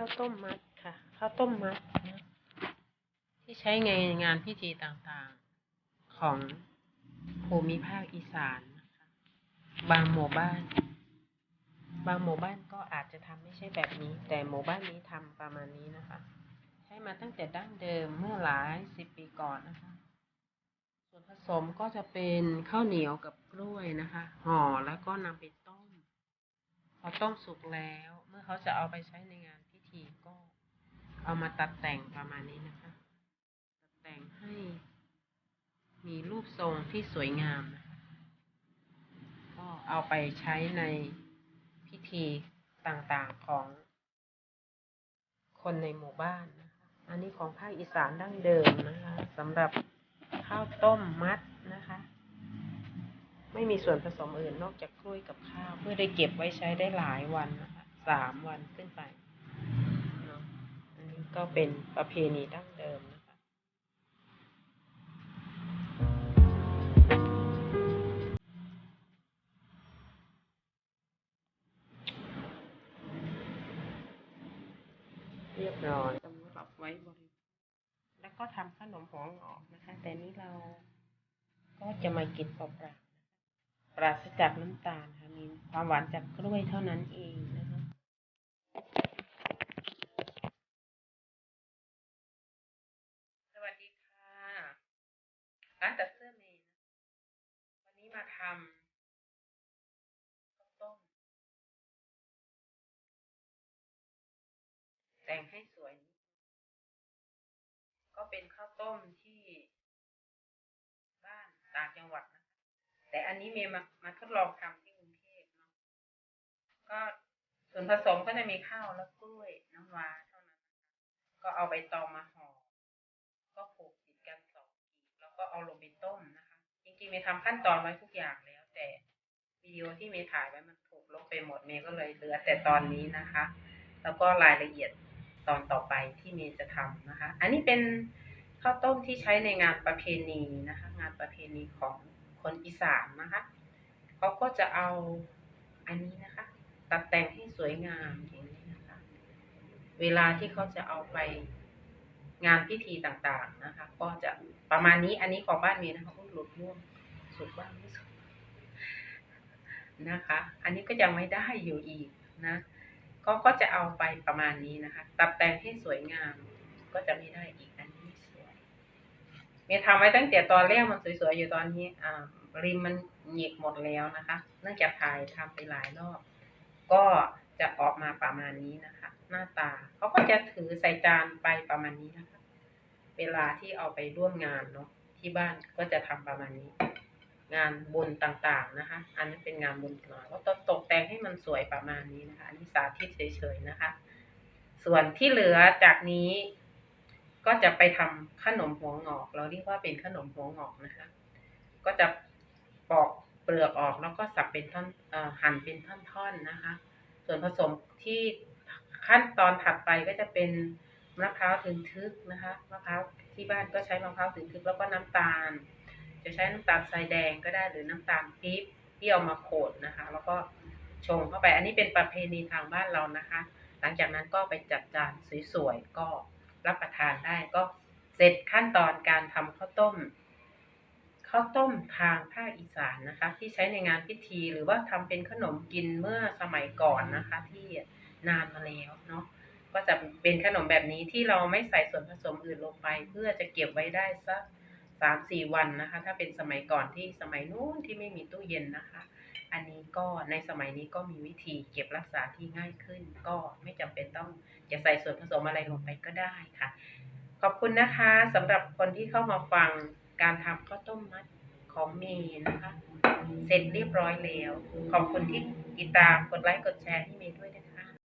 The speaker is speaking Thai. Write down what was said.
ข้าวต้มมัดค่ะ ข้าวต้มมัดนะที่ใช้ในงานพิธีต่างๆของภูมิภาคอีสานนะคะบางหมู่บ้าน บางหมู่บ้านก็อาจจะทำไม่ใช่แบบนี้ แต่หมู่บ้านนี้ทำประมาณนี้นะคะ ใช้มาตั้งแต่ดั้งเดิมเมื่อหลายสิบปีก่อนนะคะ ส่วนผสมก็จะเป็นข้าวเหนียวกับกล้วยนะคะ ห่อแล้วก็นำไปต้มพอต้มสุกแล้ว เมื่อเขาจะเอาไปใช้ในงานีก็เอามาตัดแต่งประมาณนี้นะคะ ตัดแต่งให้มีรูปทรงที่สวยงามนะคะก็เอาไปใช้ในพิธีต่างๆของคนในหมู่บ้านนะคะ อันนี้ของภาคอีสานดั้งเดิมนะคะสำหรับข้าวต้มมัดนะคะ ไม่มีส่วนผสมอื่นนอกจากกล้วยกับข้าว เพื่อได้เก็บไว้ใช้ได้หลายวันนะคะสามวันขึ้นไป ก็เป็นประเพณีดั้งเดิมนะคะเรียบร้อยสำหรับไว้บริแล้วก็ทำขนมหัวงอกนะคะ แต่นี้เราก็จะมากินเปล่าๆนะคะปราศจากน้ำตาลค่ะมีความหวานจากกล้วยเท่านั้นเองนะคะ สวัสดีค่ะ ร้านตัดเสื้อเมย์นวันนี้มาทำข้าวต้ม แต่งให้สวย ก็เป็นข้าวต้มที่บ้านต่างจังหวัดนะคะแต่อันนี้เมย์มามาทดลองทำที่กรุงเทพเนาะ ก็ส่วนผสมก็จะมีข้าวและกล้วยน้ำว้าเท่านั้น ก็เอาใบตองมาห่อ ก็ผูก เอาลงไปต้มนะคะ จริงๆเมย์ทำขั้นตอนไว้ทุกอย่างแล้ว แต่วิดีโอที่เมย์ถ่ายไว้มันถูกลบไปหมดเมย์ก็เลยเหลือแต่ตอนนี้นะคะ แล้วก็รายละเอียดตอนต่อไปที่เมย์จะทำนะคะ อันนี้เป็นข้าวต้มที่ใช้ในงานประเพณีนะคะ งานประเพณีของคนอีสานนะคะเขาก็จะเอาอันนี้นะคะ ตัดแต่งให้สวยงามอย่างนี้นะคะ เวลาที่เขาจะเอาไป งานพิธีต่างๆนะคะ ก็จะประมาณนี้อันนี้ของบ้านเมย์นะคะก็หลุดร่วงสุดบ้างไม่สุดนะคะ อันนี้ก็ยังไม่ได้อยู่อีกนะ ก็ก็จะเอาไปประมาณนี้นะคะตัดแต่งให้สวยงามก็จะไม่ได้อีกอันนี้ม่สวยเมย์ทำไว้ตั้งแต่ตอนแรกมันสวยๆอยู่ตอนนี้อ่าริมมันหยิกหมดแล้วนะคะ เนื่องจากถ่ายทำไปหลายรอบ ก็ จะออกมาประมาณนี้นะคะ หน้าตาเขาก็จะถือใส่จานไปประมาณนี้นะคะ เวลาที่เอาไปร่วมงานเนาะที่บ้านก็จะทำประมาณนี้ งานบุญต่างๆนะคะ อันนี้เป็นงานบุญหน่อยก็ตกแต่งให้มันสวยประมาณนี้นะคะอันนี้สาธิตเฉยๆนะคะ ส่วนที่เหลือจากนี้ ก็จะไปทำขนมหัวงอก เราเรียกว่าเป็นขนมหัวงอกนะคะ ก็จะปอกเปลือกออกแล้วก็สับเป็นท่อนเอ่อหั่นเป็นท่อนๆนะคะ ส่วนผสมที่ขั้นตอนถัดไปก็จะเป็นมะพร้าวถึงทึกนะคะมะพร้าวที่บ้านก็ใช้มะพร้าวถึงทึกแล้วก็น้ำตาล จะใช้น้ำตาลทรายแดงก็ได้หรือน้ำตาลปี๊บที่เอามาโขดนะคะ แล้วก็ชงเข้าไปอันนี้เป็นประเพณีทางบ้านเรานะคะ หลังจากนั้นก็ไปจัดจานสวยๆก็รับประทานได้ก็เสร็จขั้นตอนการทำข้าวต้ม ข้าวต้มทางภาคอีสานนะคะ ที่ใช้ในงานพิธีหรือว่าทำเป็นขนมกินเมื่อสมัยก่อนนะคะ ที่นานมาแล้วเนาะก็จะเป็นขนมแบบนี้ที่เราไม่ใส่ส่วนผสมอื่นลงไป เพื่อจะเก็บไว้ได้สักสามสี่วันนะคะ ถ้าเป็นสมัยก่อนที่สมัยนู้นที่ไม่มีตู้เย็นนะคะ อันนี้ก็ในสมัยนี้ก็มีวิธีเก็บรักษาที่ง่ายขึ้น ก็ไม่จำเป็นต้องจะใส่ส่วนผสมอะไรลงไปก็ได้ค่ะ ขอบคุณนะคะสำหรับคนที่เข้ามาฟัง การทำข้าวต้มมัดของเมย์นะคะ เสร็จเรียบร้อยแล้ว ขอบคุณที่ติดตามกดไลค์กดแชร์ให้เมย์ด้วยนะคะ